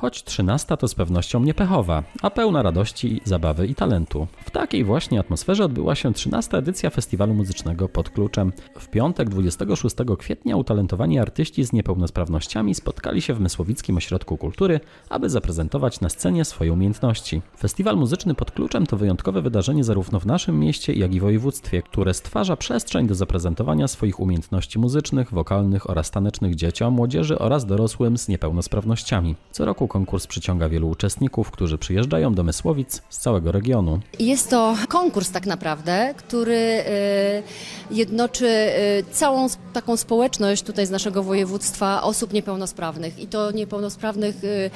Choć trzynasta to z pewnością nie pechowa, a pełna radości, zabawy i talentu. W takiej właśnie atmosferze odbyła się trzynasta edycja Festiwalu Muzycznego pod kluczem. W piątek 26 kwietnia utalentowani artyści z niepełnosprawnościami spotkali się w Mysłowickim Ośrodku Kultury, aby zaprezentować na scenie swoje umiejętności. Festiwal Muzyczny pod kluczem to wyjątkowe wydarzenie zarówno w naszym mieście, jak i województwie, które stwarza przestrzeń do zaprezentowania swoich umiejętności muzycznych, wokalnych oraz tanecznych dzieciom, młodzieży oraz dorosłym z niepełnosprawnościami. Co roku konkurs przyciąga wielu uczestników, którzy przyjeżdżają do Mysłowic z całego regionu. Jest to konkurs tak naprawdę, który e, jednoczy e, całą taką społeczność tutaj z naszego województwa osób niepełnosprawnych i to niepełnosprawnych e,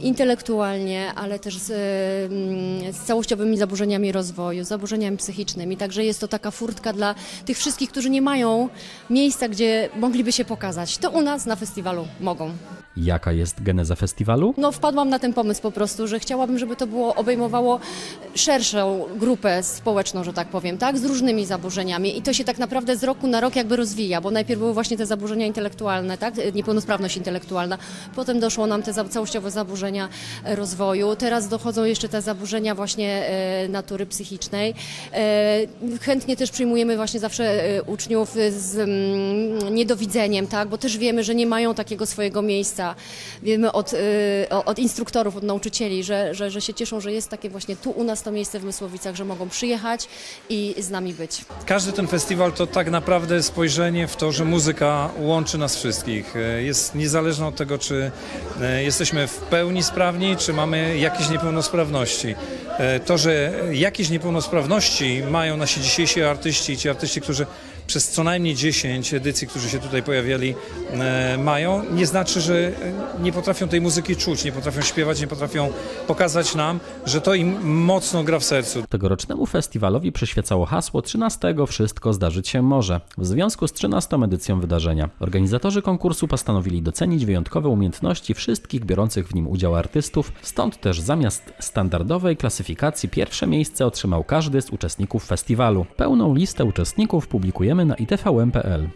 intelektualnie, ale też z, z całościowymi zaburzeniami rozwoju, zaburzeniami psychicznymi. Także jest to taka furtka dla tych wszystkich, którzy nie mają miejsca, gdzie mogliby się pokazać. To u nas na festiwalu mogą. Jaka jest geneza festiwalu? No, wpadłam na ten pomysł po prostu, że chciałabym, żeby to było obejmowało szerszą grupę społeczną, że tak powiem, tak, z różnymi zaburzeniami i to się tak naprawdę z roku na rok jakby rozwija, bo najpierw były właśnie te zaburzenia intelektualne, tak, niepełnosprawność intelektualna, potem doszło nam te całościowe zaburzenia rozwoju, teraz dochodzą jeszcze te zaburzenia właśnie e, natury psychicznej. E, chętnie też przyjmujemy właśnie zawsze e, uczniów z mm, niedowidzeniem, tak, bo też wiemy, że nie mają takiego swojego miejsca. Wiemy od, od instruktorów, od nauczycieli, że, że, że się cieszą, że jest takie właśnie tu u nas to miejsce w Mysłowicach, że mogą przyjechać i z nami być. Każdy ten festiwal to tak naprawdę spojrzenie w to, że muzyka łączy nas wszystkich. E, Jest niezależna od tego, czy e, jesteśmy w pełni sprawni, czy mamy jakieś niepełnosprawności. E, To, że jakieś niepełnosprawności mają nasi dzisiejsi artyści, ci artyści, którzy przez co najmniej 10 edycji, którzy się tutaj pojawiali, mają, nie znaczy, że nie potrafią tej muzyki czuć, nie potrafią śpiewać, nie potrafią pokazać nam, że to im mocno gra w sercu. Tegorocznemu festiwalowi przyświecało hasło 13 wszystko zdarzyć się może w związku z 13 edycją wydarzenia. Organizatorzy konkursu postanowili docenić wyjątkowe umiejętności wszystkich biorących w nim udział artystów, stąd też zamiast standardowej klasyfikacji pierwsze miejsce otrzymał każdy z uczestników festiwalu. Pełną listę uczestników publikujemy na itvm.pl.